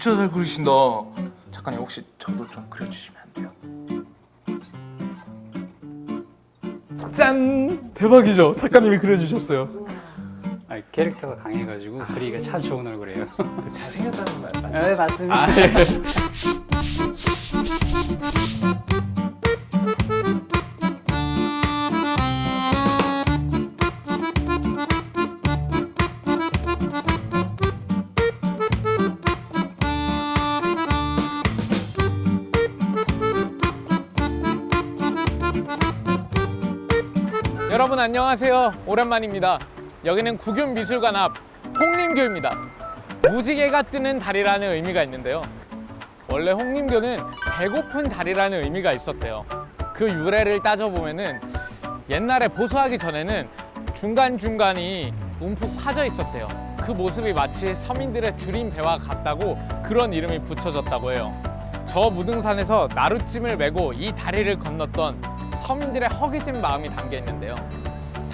진짜 잘 그리신다. 작가님 혹시 저도 좀 그려주시면 안 돼요? 짠! 대박이죠. 작가님이 그려주셨어요. 아, 캐릭터가 강해가지고 그리기가 참 좋은 얼굴이에요. 잘 생겼다는 말 맞죠? 네 맞습니다. 아, 네. 안녕하세요. 오랜만입니다. 여기는 국윤미술관 앞 홍림교입니다. 무지개가 뜨는 달이라는 의미가 있는데요. 원래 홍림교는 배고픈 달이라는 의미가 있었대요. 그 유래를 따져보면은 옛날에 보수하기 전에는 중간중간이 움푹 파져 있었대요. 그 모습이 마치 서민들의 줄인 배와 같다고 그런 이름이 붙여졌다고 해요. 저 무등산에서 나룻짐을 메고 이 다리를 건넜던 서민들의 허기진 마음이 담겨 있는데요.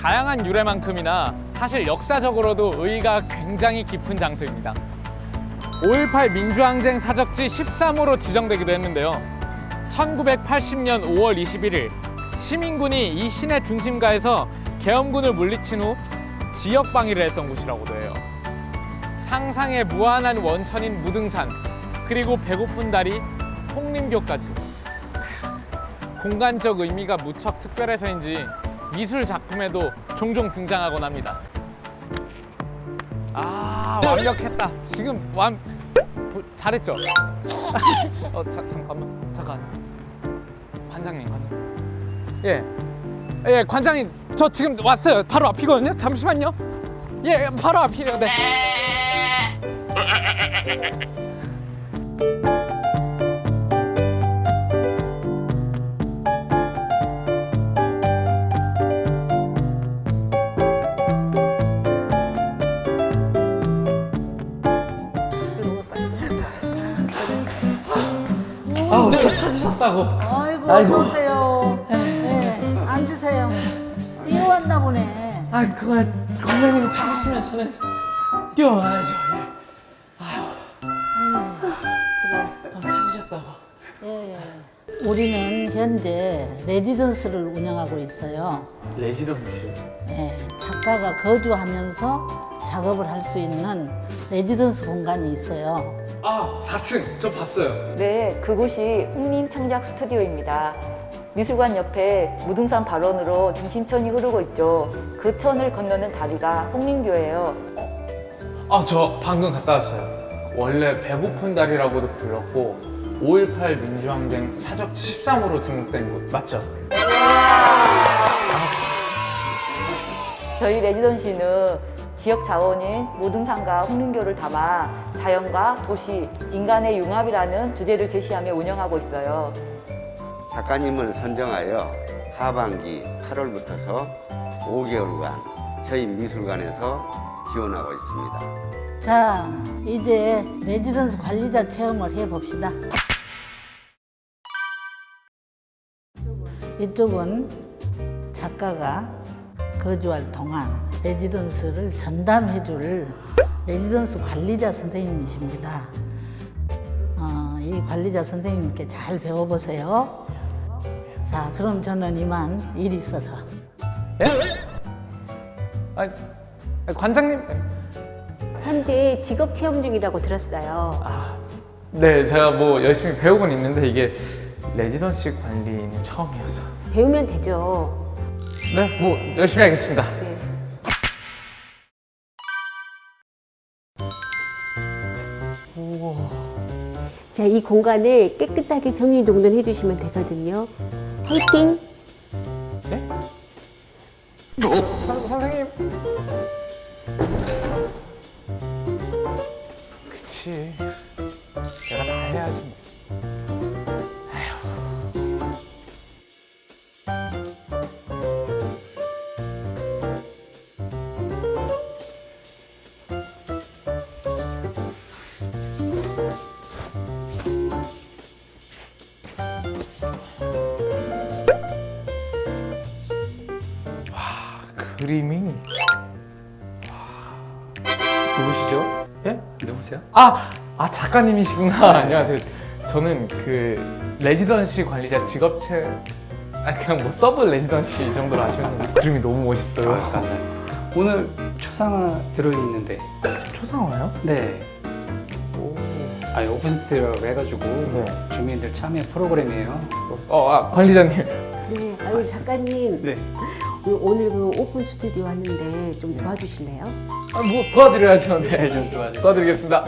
다양한 유래만큼이나 사실 역사적으로도 의의가 굉장히 깊은 장소입니다. 5.18 민주항쟁 사적지 13호로 지정되기도 했는데요. 1980년 5월 21일 시민군이 이 시내 중심가에서 계엄군을 물리친 후 지역 방위를 했던 곳이라고도 해요. 상상의 무한한 원천인 무등산 그리고 배고픈 다리 홍림교까지 공간적 의미가 무척 특별해서인지 미술 작품에도 종종 등장하곤 합니다. 아 완벽했다. 지금 완 보- 잘했죠? 어 자, 잠깐만 잠깐 관장님 관장. 예. 예 관장님 저 지금 왔어요. 바로 앞이거든요. 잠시만요. 예 바로 앞이에요. 네. 아우 저 찾으셨다고. 아이고, 어서 오세요. 네, 앉으세요. 뛰어왔나 보네. 아 그거 관장님이 찾으시면 저는 뛰어와야죠. 아, 찾으셨다고. 예. 우리는 현재 레지던스를 운영하고 있어요. 레지던시. 예, 작가가 거주하면서 작업을 할 수 있는 레지던스 공간이 있어요. 아 4층 저 봤어요. 네, 그곳이 홍림 창작 스튜디오입니다. 미술관 옆에 무등산 발원으로 중심천이 흐르고 있죠. 그 천을 건너는 다리가 홍림교예요. 아 저 방금 갔다 왔어요. 원래 배고픈 달이라고도 불렀고 5.18 민주항쟁 사적지 13호로 등록된 곳 맞죠? 저희 레지던시는 지역 자원인 무등산과 홍림교를 담아 자연과 도시, 인간의 융합이라는 주제를 제시하며 운영하고 있어요. 작가님을 선정하여 하반기 8월부터서 5개월간 저희 미술관에서 지원하고 있습니다. 자, 이제 레지던스 관리자 체험을 해봅시다. 이쪽은 작가가 거주할 동안 레지던스를 전담해 줄 레지던스 관리자 선생님이십니다. 어, 이 관리자 선생님께 잘 배워보세요. 자, 그럼 저는 이만 일이 있어서. 예? 아 관장님. 현재 직업 체험 중이라고 들었어요. 아, 네 제가 뭐 열심히 배우곤 있는데 이게 레지던시 관리는 처음이어서. 배우면 되죠. 네, 뭐 열심히 하겠습니다. 네. 자, 이 공간을 깨끗하게 정리정돈 해 주시면 되거든요. 화이팅! 선, 그림이 와. 누구시죠? 예? 누구세요? 아 아 작가님이시구나. 안녕하세요. 저는 그 레지던시 관리자 직업체 아 그냥 뭐 서브 레지던시 이 정도로 아시면 그림이 너무 아, 멋있어요. 감사합니다. 오늘 초상화 들어있는데 초상화요? 네. 아니 오픈 스튜디오라고 해가지고 네. 주민들 참여 프로그램이에요. 어, 아, 관리자님. 네, 아유 작가님. 네. 오늘- 그 오픈 스튜디오 왔는데 좀 도와주실래요? 아, 뭐 도와드려야죠. 네, 네, 좀 도와주세요. 도와드리겠습니다.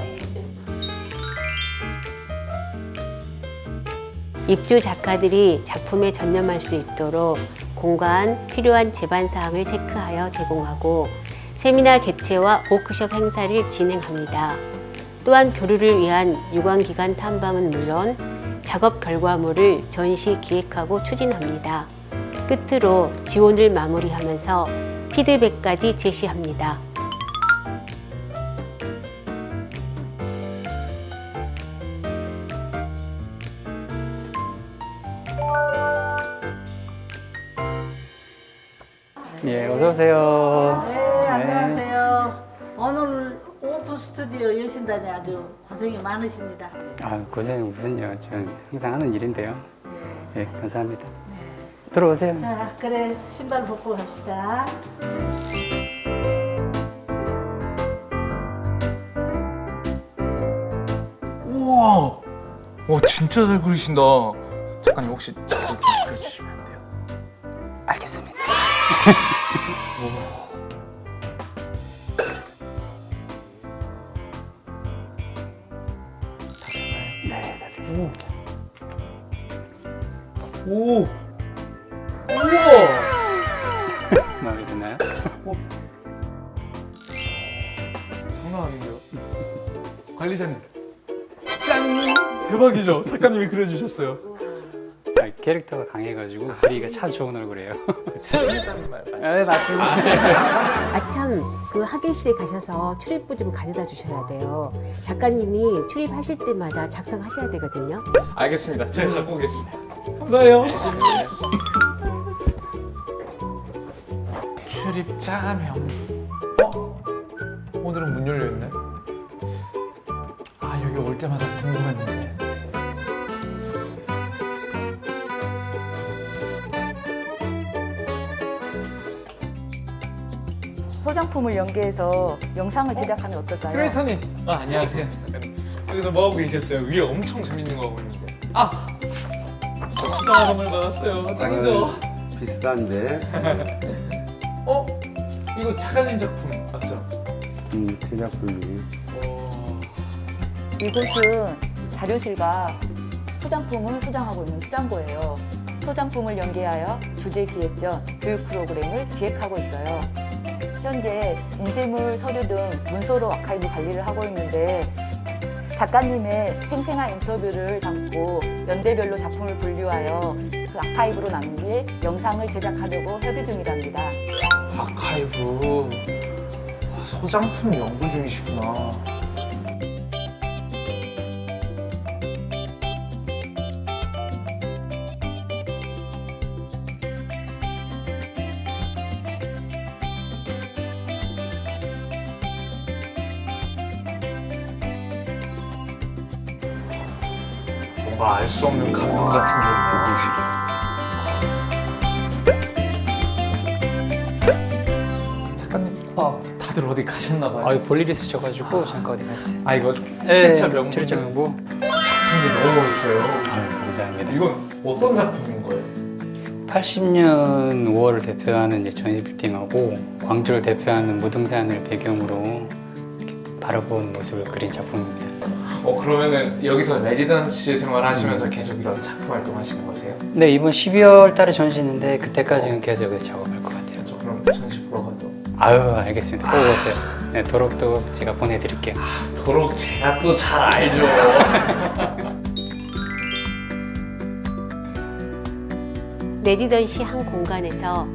입주 작가들이 작품에 전념할 수 있도록 공간, 필요한 제반 사항을 체크하여 제공하고 세미나 개최와 워크숍 행사를 진행합니다. 또한 교류를 위한 유관기관 탐방은 물론 작업 결과물을 전시 기획하고 추진합니다. 끝으로 지원을 마무리하면서 피드백까지 제시합니다. 예, 어서 오세요. 네, 안녕하세요. 오늘 오픈 스튜디오 여신다니 아주 고생이 많으십니다. 아, 고생 무슨요? 전 항상 하는 일인데요. 예, 감사합니다. 들어오세요. 자, 그래 신발 벗고 갑시다. 우와. 와, 진짜 잘 그리신다. 작가님 혹시 좀 그려주시면 안 돼요? 알겠습니다. 네, 마음에 드나요? 장난 아닌데요? 관리자님. 짠! 대박이죠? 작가님이 그려주셨어요. 아, 캐릭터가 강해가지고 그리기가 참 좋은 얼굴이에요. 잘생겼다는 말 맞죠? 네, 맞습니다. 아참 그 학예실에 가셔서 출입부 좀 가져다 주셔야 돼요. 작가님이 출입하실 때마다 작성하셔야 되거든요. 알겠습니다. 제가 갖고 오겠습니다. 감사해요. 출입자명. 어? 오늘은 문 열려 있네. 아 여기 올 때마다 궁금했는데. 소장품을 연계해서 영상을 제작하면 어떨까요? 크리에이터님. 아 안녕하세요. 작가님. 여기서 뭐 하고 계셨어요? 위에 엄청 재밌는 거 하고 있는데. 아. 비싼 선물 받았어요. 짱이죠. 아, 비슷한데 어? 이거 작가님 작품 맞죠? 음, 제 작품이 오. 이곳은 자료실과 소장품을 소장하고 있는 수장고예요. 소장품을 연계하여 주제 기획전 교육 프로그램을 기획하고 있어요. 현재 인쇄물, 서류 등 문서로 아카이브 관리를 하고 있는데 작가님의 생생한 인터뷰를 담고 연대별로 작품을 분류하여 그 아카이브로 남길 영상을 제작하려고 협의 중이랍니다. 아카이브 아, 소장품 연구 중이시구나. 뭔가 알수 없는 감동 같은 게 있네요. 작가님, 아, 다들 어디 가셨나 봐요. 아, 볼일 있으셔가지고 잠깐 어디 가셨어요? 아 이거 네, 진짜 명품 출입자 명부. 작품이 너무 멋있어요. 아, 감사합니다. 이건 어떤 작품인 거예요? 80년 5월을 대표하는 이제 전시 빌딩하고 광주를 대표하는 무등산을 배경으로 이렇게 바라본 모습을 그린 작품입니다. 어 그러면은 여기서 레지던시 생활하시면서 계속 이런 작품 활동하시는 거세요? 네, 이번 12월 달에 전시 있는데 그때까지는 계속 여기서 작업할 것 같아요. 저 그럼 전시 보러 가도 아유, 알겠습니다. 꼭 오세요. 네, 도록도 제가 보내드릴게요. 도록 제가 또 잘 알죠. 레지던시 한 공간에서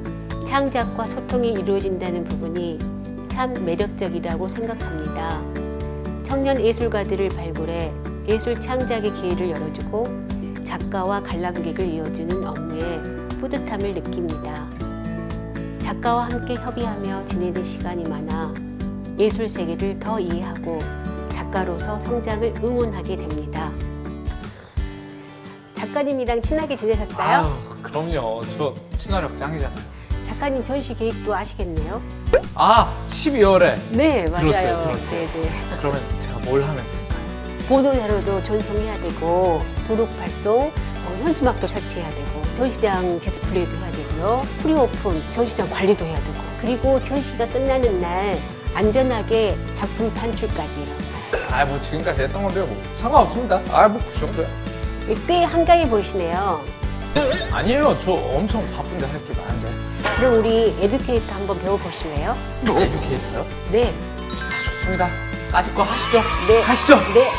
창작과 소통이 이루어진다는 부분이 참 매력적이라고 생각합니다. 청년 예술가들을 발굴해 예술 창작의 기회를 열어주고 작가와 관람객을 이어주는 업무에 뿌듯함을 느낍니다. 작가와 함께 협의하며 지내는 시간이 많아 예술 세계를 더 이해하고 작가 작가로서 성장을 응원하게 됩니다. 작가님이랑 친하게 지내셨어요? 아유, 그럼요. 저 친화력 짱이잖아요. 작가님 전시 계획도 아시겠네요? 아, 12월에. 네, 맞아요. 들었어요, 들었어요. 네, 네. 그러면 뭘 하면 될까요? 보도 자료도 전송해야 되고 도록 발송, 어, 현수막도 설치해야 되고 전시장 디스플레이도 해야 되고요. 프리오픈 전시장 관리도 해야 되고 그리고 전시가 끝나는 날 안전하게 작품 판출까지요. 아, 뭐 지금까지 했던 건데요. 뭐 상관없습니다. 아, 뭐 그 정도야. 이때 한가해 보이시네요. 아니에요. 저 엄청 바쁜데 할 게 많은데. 그럼 우리 에듀케이터 한번 배워보실래요? 에듀케이터요? 네, 좋습니다. 까짓 거 하시죠. 네. 가시죠. 네.